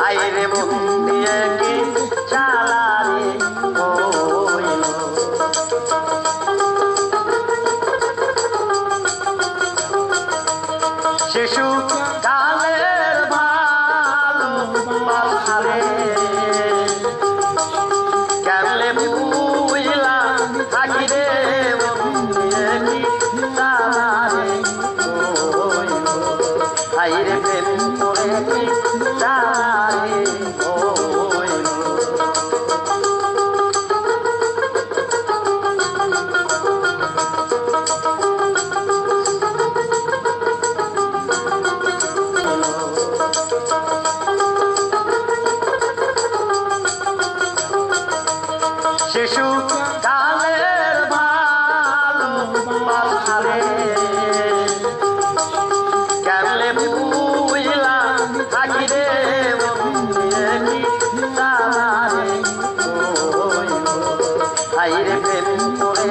আইরে মন দিয়ে কি চালারে শিশু কালের ভালো মাথারে কেমলে বুঝলাম থাকিরে মন দিয়ে কি চালারে আইরে কালের ভালো পাঠালে কেমনে বুঝলা থাকি রে হাই রে প্রেম করে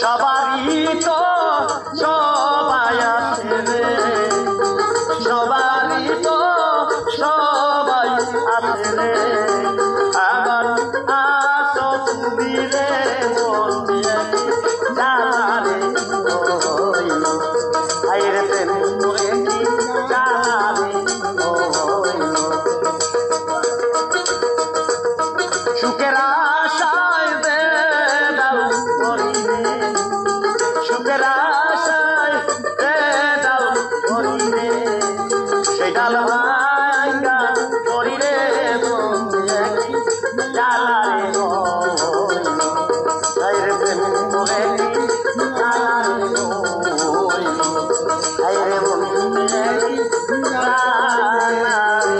সবারই তো ডাল ভাঙ্গা করিলে ডালারে রে